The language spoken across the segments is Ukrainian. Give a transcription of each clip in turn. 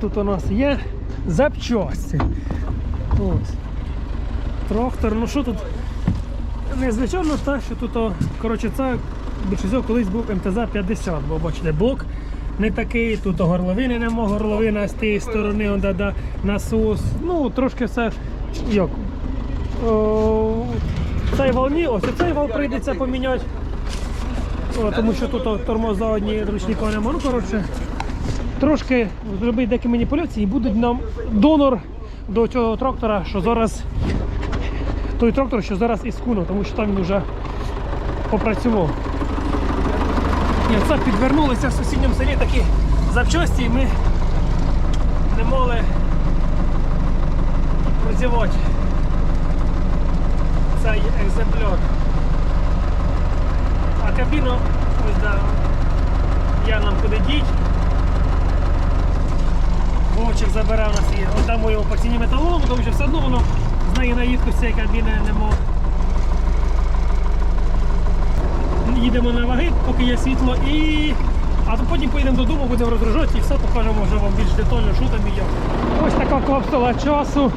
тут у нас є? Запчасті. Ось. Трактор, ну що тут? Незвичайно те, що тут, коротше, це більше колись був МТЗ-50, бо бачите, блок не такий, тут горловини нема, горловина з тієї сторони, он, да, да, насос. Ну, трошки все як. О, цей вал ні, ось цей вал прийдеться поміняти. О, тому що тут о, тормоза одні ручника нема. Ну, коротше, трошки зробити деякі маніпуляції і буде нам донор до цього трактора, що зараз той трактор, що зараз із куну, тому що там він вже попрацював. Ні, це підвернулися в сусідньому селі такі запчасті, і ми не могли прозівати цей екземпляр. А кабіну, ось да, я нам куди діть. Вовчик забере у нас її, отдамо його по ціні металолому, тому що все одно воно з неї наїдку з цієї кабіни не. Їдемо на ваги, поки є світло, і... а потім поїдемо додому, будемо розгружати і все покажемо вже вам більш детально, що там і. Ось така капсула часу.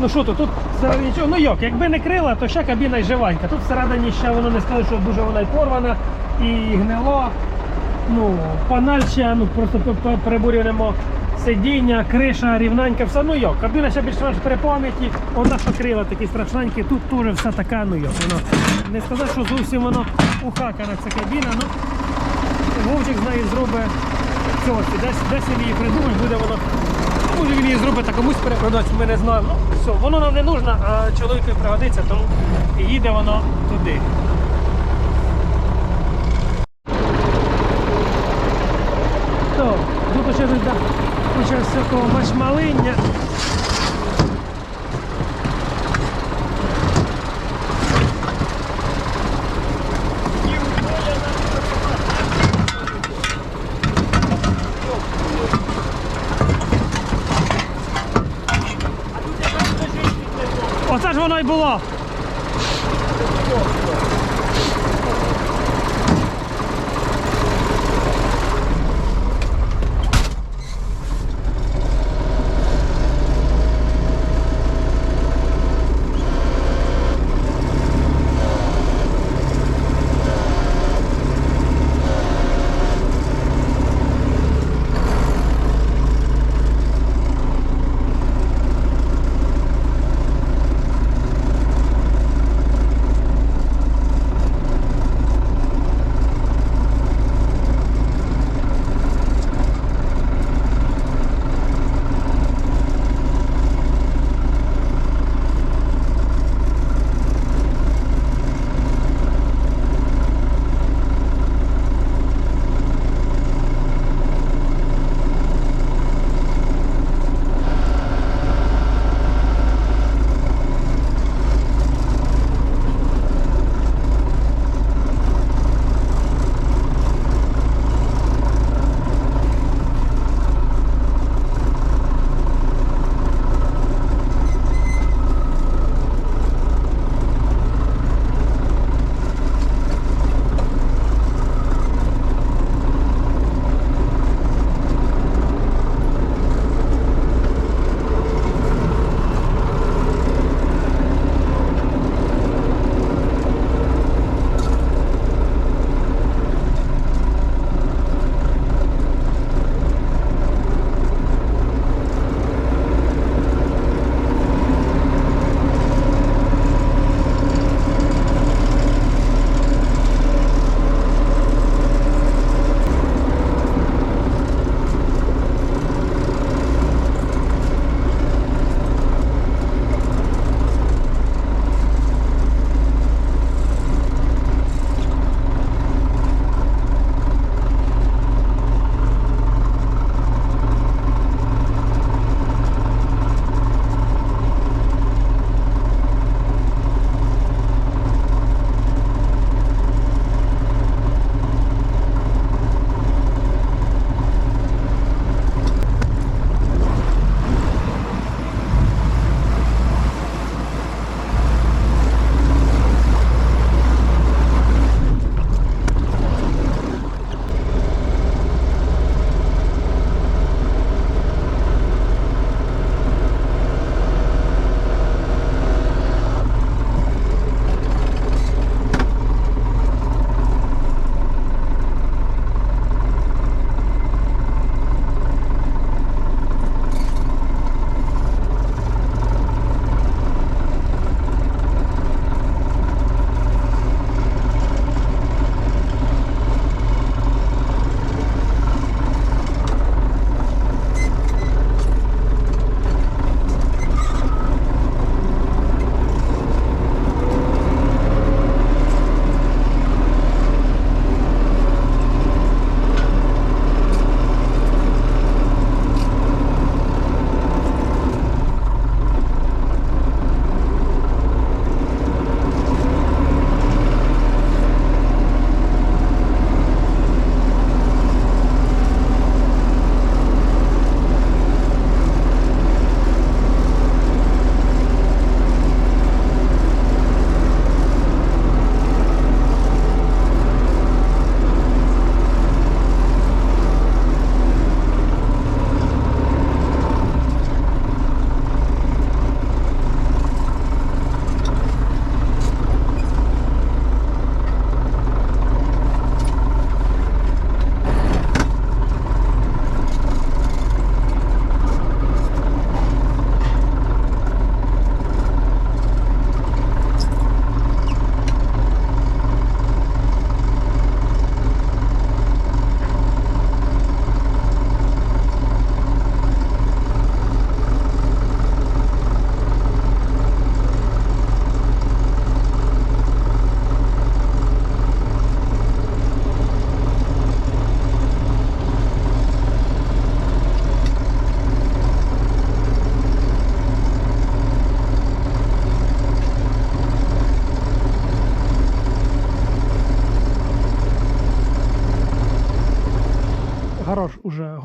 Ну що тут, тут всередині чого? Ну як, якби не крила, то ще кабіна й живенька. Тут всередині ще воно не сказали, що дуже вона й порвана і гнила. Ну, паналь ще, ну просто прибурюємо сидіння, криша рівненька, все ну як. Кабіна ще більш-менш при пам'яті, вона що крила такі страшненькі, тут теж все така, ну як. Воно. Не сказати, що зовсім воно ухакана ця кабіна, ну Вовчик з неї зробить цього, десь, десь він її придумає, буде воно. Може він її зробить, а комусь перепродасть, ми не знаємо. Ну, все, воно нам не нужно, а чоловікові пригодиться, тому їде воно туди. То, тут ще куча всякого машмалиння. Оце ж воно й було.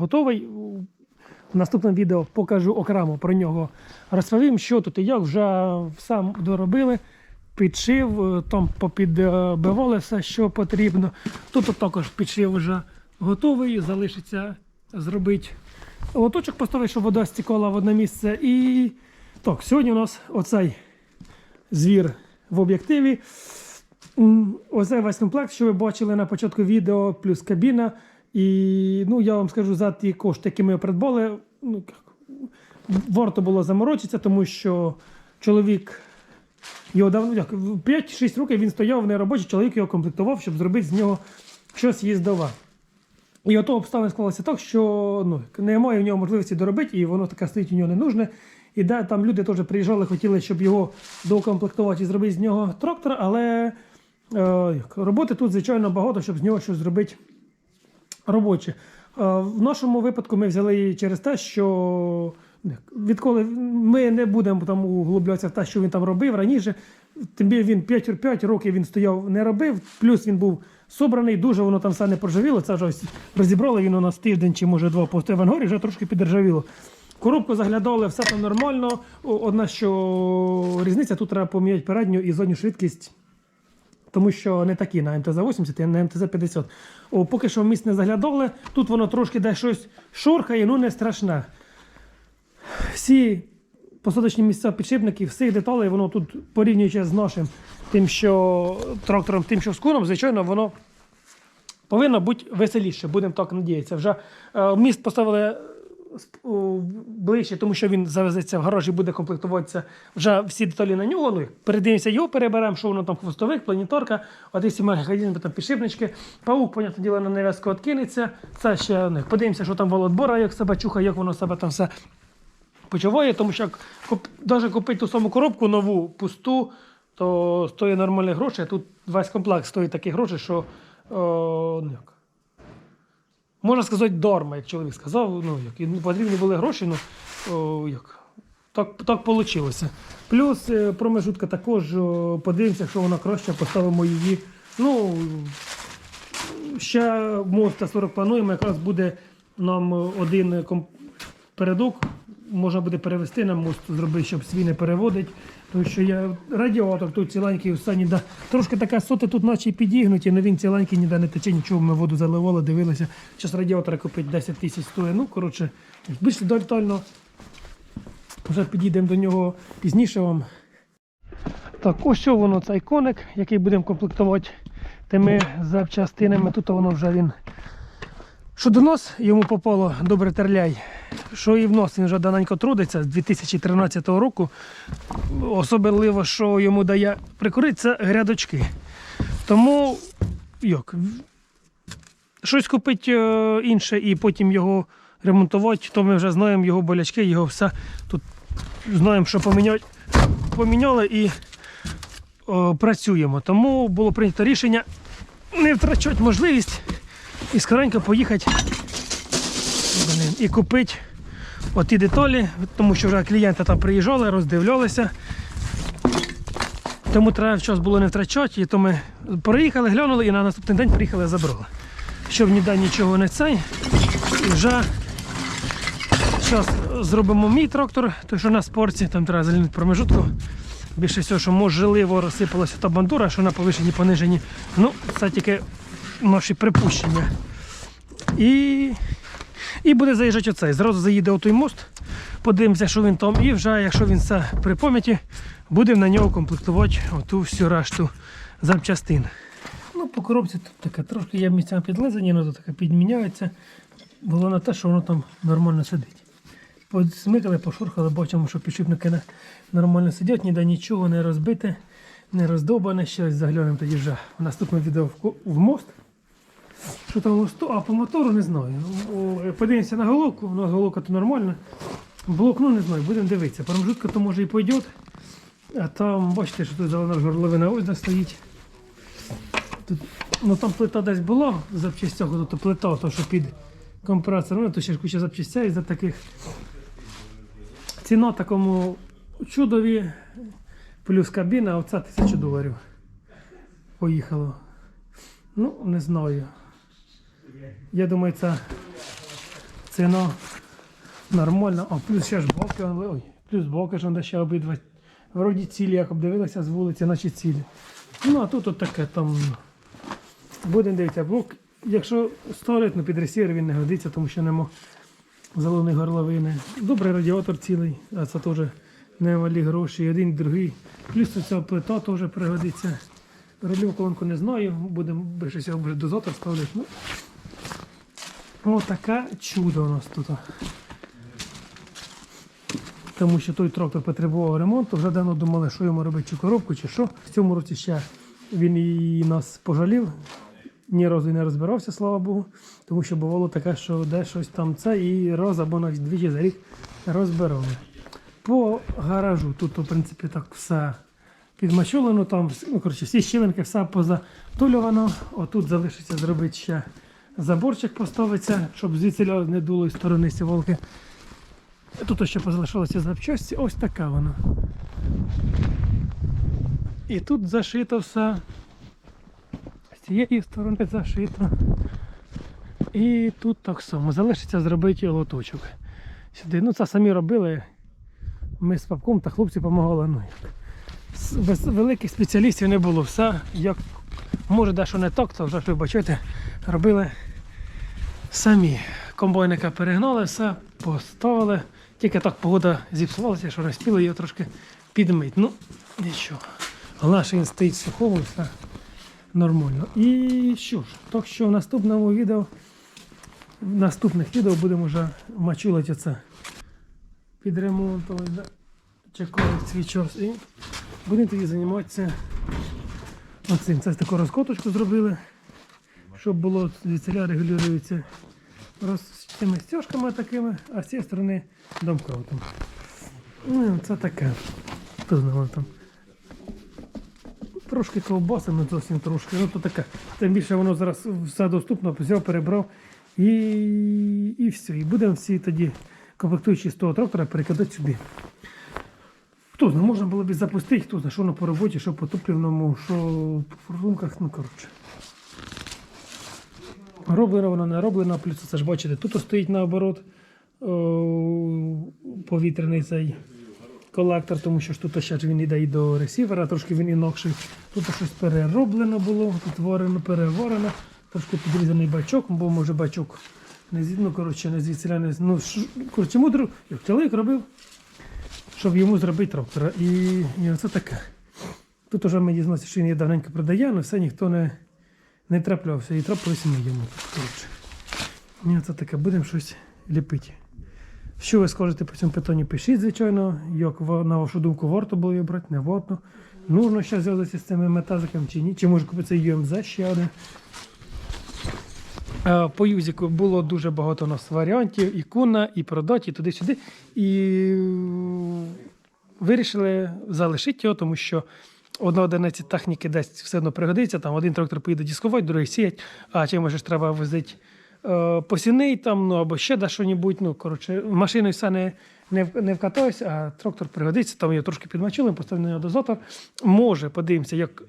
Готовий. В наступному відео покажу окремо про нього. Розповім, що тут і як вже сам доробили, підшив, е, там попідбивали що потрібно. Тут також підшив вже готовий, залишиться зробити лоточок поставити, щоб вода стікала в одне місце. І так, сьогодні у нас оцей звір в об'єктиві. Оце весь комплект, що ви бачили на початку відео, плюс кабіна. І ну, я вам скажу за ті кошти, які ми придбали. Ну, варто було заморочитися, тому що чоловік його давно як, 5-6 років він стояв в неробочий, чоловік його комплектував, щоб зробити з нього щось їздове. І ото обставини склалися так, що ну, немає в нього можливості доробити, і воно таке стоїть у нього не нужне. І де там люди теж приїжджали, хотіли, щоб його доукомплектувати і зробити з нього трактор, але е, роботи тут, звичайно, багато, щоб з нього щось зробити робоче. Е, В нашому випадку ми взяли її через те, що відколи ми не будемо там углублятися в те, що він там робив раніше. Тим більше він 5, 5 років він стояв, не робив, плюс він був собраний, дуже воно там все не проживіло. Це вже ось розібрали, він у нас тиждень чи може два постояв в ангорі, вже трошки підржавіло. Коробку заглядали, все там нормально. Одна що різниця, тут треба поміняти передню і задню швидкість тому що не такі на МТЗ-80 і на МТЗ-50. О, поки що в місць не заглядали. Тут воно трошки десь щось шорхає, ну не страшне. Всі посадочні місця підшипників, всіх деталей, воно тут порівнюючи з нашим тим, що трактором, тим, що з куном, звичайно, воно повинно бути веселіше, будемо так надіятися. Вже е, міст поставили ближче, тому що він завезеться в гараж і буде комплектуватися вже всі деталі на нього. Ну, передивимося, його переберемо, що воно там хвостовик, планіторка, всі механізми, там підшипнички. Паук, понятне діло, на нев'язку відкинеться. Це ще ну, подивимося, що там володбора, як себе чухає, як воно себе там все почуває, тому що навіть купити ту саму коробку нову, пусту, то стоїть нормальні гроші. Тут весь комплект стоїть такі гроші, що о, ну, можна сказати, дорма, як чоловік сказав. Ну, як, і потрібні були гроші, ну, о, як, так, так вийшло. Плюс е, промежутка також подивимося, що вона краще, поставимо її. Ну, ще моста 40 плануємо, якраз буде нам один передок. Можна буде перевести на мост, зробити, щоб свій не переводить. Тому що я радіатор тут ціленький все ніде. Трошки така соти тут наче підігнуті, але він ціленький ніде не тече, нічого ми воду заливали, дивилися. Зараз радіатора купити 10 тисяч стоїть. Ну, коротше, більш детально вже підійдемо до нього пізніше вам. Так, ось що воно цей коник, який будемо комплектувати тими запчастинами. Тут воно вже він. Що до нас йому попало добре терляй, що і в нас він вже даненько трудиться з 2013 року. Особливо, що йому дає прикурити, це грядочки. Тому як, щось купити е, інше і потім його ремонтувати, то ми вже знаємо його болячки, його все тут знаємо, що поміняти. Поміняли і о, працюємо. Тому було прийнято рішення не втрачати можливість і скоренько поїхати блін, і купити оті деталі, тому що вже клієнти там приїжджали, роздивлялися. Тому треба час було не втрачати, і то ми приїхали, глянули і на наступний день приїхали забрали. Щоб ніде нічого не цей. І вже зараз зробимо мій трактор, той, що на спорті, там треба залінити промежутку. Більше всього, що можливо розсипалася та бандура, що на повишенні, пониженні. Ну, це тільки наші припущення. І, і буде заїжджати оцей. Зразу заїде отой мост, подивимося, що він там. І вже, якщо він все при пам'яті, будемо на нього комплектувати оту всю решту запчастин. Ну, по коробці тут таке трошки є місцями підлизані, воно таке підміняється. Головне те, що воно там нормально сидить. Посмикали, пошурхали, бачимо, що підшипники нормально сидять, ніде нічого не розбите, не роздобане. Щось заглянемо тоді вже в наступному відео в мост. Що там? А по мотору не знаю. Подивимося на головку, у нас головка то нормальна. Блок, ну не знаю, будемо дивитися. Промежутка то може і пойде. А там, бачите, що тут зелена горловина ось де стоїть. Тут, ну там плита десь була в запчастях, тут плита, то що під компресор. Ну, то ще ж куча запчастей за таких. Ціна такому чудові плюс кабіна, оце тисячу доларів. Поїхало. Ну, не знаю. Я думаю, це ціна нормальна. А плюс ще ж боки, ой, плюс боки ж он ще обидва. Вроді цілі, як обдивилися з вулиці, наче цілі. Ну, а тут от таке там. Будемо дивитися, блок. Якщо столить, ну під ресівер він не годиться, тому що нема заливної горловини. Добрий радіатор цілий, а це теж немалі гроші, і один, і другий. Плюс ця плита теж пригодиться. Рольову колонку не знаю, будемо буде дозатор ставляти. Ну, О, таке чудо у нас тут. Тому що той трактор потребував ремонту. Вже давно думали, що йому робити, чи коробку, чи що. В цьому році ще він і нас пожалів. Ні разу не розбирався, слава Богу. Тому що бувало таке, що де щось там це, і раз або навіть двічі за рік розбирали. По гаражу тут, в принципі, так все підмачулено, там ну, коротше, всі щілинки, все позатулювано. Отут залишиться зробити ще заборчик поставиться, щоб звідси не дуло із сторони сіволки. Тут ще позалишалося запчасті, ось така вона. І тут зашито все. З цієї сторони зашито. І тут так само. Залишиться зробити лоточок. Сюди. Ну, це самі робили. Ми з папком та хлопці допомагали. Ну, Без великих спеціалістів не було. Все, як може дещо не так, то вже вибачайте, робили самі. Комбайника перегнали, все, поставили. Тільки так погода зіпсувалася, що не спіли його трошки підмить. Ну, нічого. Головне, що він стоїть сухому, все нормально. І що ж, так що в наступному відео, в наступних відео будемо вже мачулити це під ремонтом. Свій час. І будемо тоді займатися оцим. Це таку розкоточку зробили, щоб було звідсиля регулюється роз цими стяжками такими, а з цієї сторони домкаутом. Ну, це таке. Знає там. Трошки ковбаси, ну зовсім трошки. Ну то таке. Тим більше воно зараз все доступно, взяв, перебрав і, і все. І будемо всі тоді комплектуючі з того трактора перекидати сюди. Хто знає, можна було б запустити, хто знає, що на по роботі, що по топливному, що по форсунках, ну коротше. Роблено воно не роблено, плюс це ж бачите, тут стоїть наоборот повітряний цей колектор, тому що тут ще він іде і до ресівера, трошки він інакший. Тут щось перероблено було, тут варено, переварено, трошки підрізаний бачок, бо може бачок не ну, коротше, не звідси ну, коротше, мудро, як чоловік робив, щоб йому зробити трактора. І, і оце таке. Тут вже ми дізналися, що він є давненько продає, але все ніхто не, не траплявся. І трапилося ми йому. Коротше. І це таке, будемо щось ліпити. Що ви скажете по цьому питанню, пишіть, звичайно, як на вашу думку, варто було її брати, не варто. Нужно ще зв'язатися з цими метазиками чи ні, чи може купити UMZ ще один. Е, По юзіку було дуже багато у нас варіантів, і куна, і продаті, туди-сюди. І е, вирішили залишити його, тому що одна одиниця техніки десь все одно пригодиться. Там один трактор поїде дискувати, другий сіять, а чим може ж треба возити е, посівний там, ну або ще де що-небудь. Ну, коротше, машиною все не, не, не вкатаюся, а трактор пригодиться, там його трошки підмочили, поставили на нього дозатор. Може, подивимося, як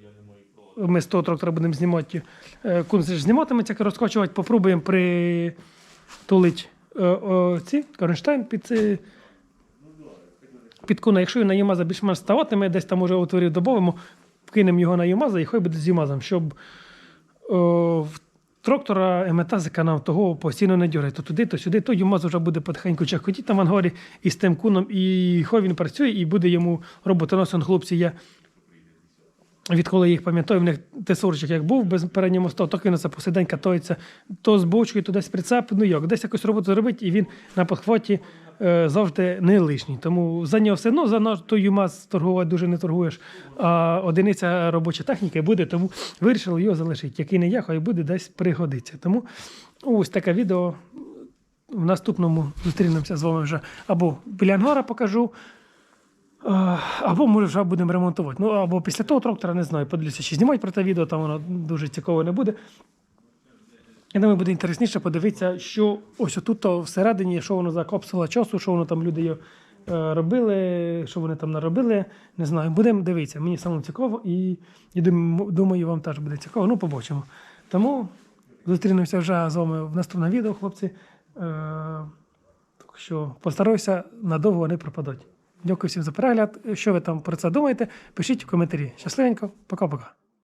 ми з того трактора будемо знімати. е, Кун ж зніматиметься, розкочувати, попробуємо притулити е, ці Коренштайн під, під куна. Якщо він на Юмаза більш-менш ставатиме, десь там може отворів добавимо, кинемо його на Юмаза і хай буде з Юмазом, щоб о, трактора метазика нам того постійно не дергає. То туди, то сюди, то Юмаз вже буде потихеньку чахкотіти там в ангарі із тим куном, і хай він працює, і буде йому роботоносен хлопці є. Відколи я їх пам'ятаю, в них тесорчик як був без переднього моста, так він це посидень катається то з бочкою, то десь прицеп. Ну як, десь якусь роботу зробить, і він на подхваті е, завжди не лишній. Тому за нього все одно за наш той ЮМАЗ торгувати дуже не торгуєш. А одиниця робочої техніки буде, тому вирішили його залишити. Який не я, хай буде десь пригодиться. Тому ось таке відео. В наступному зустрінемося з вами вже або біля ангара покажу. А, Або може вже будемо ремонтувати. Ну або після того трактора не знаю. Подивлюся, чи знімати про те відео, там воно дуже цікаво не буде. Я думаю, буде інтересніше подивитися, що ось отут всередині, що воно за капсула часу, що воно там люди е, робили, що вони там наробили. Не знаю. Будемо дивитися. Мені самому цікаво, і я думаю, вам теж буде цікаво. Ну, побачимо. Тому зустрінемося вже з вами в наступному відео, хлопці. так що постараюся надовго не пропадати. Дякую всім за перегляд. Що ви там про це думаєте? Пишіть в коментарі. Щасливенько, пока-пока.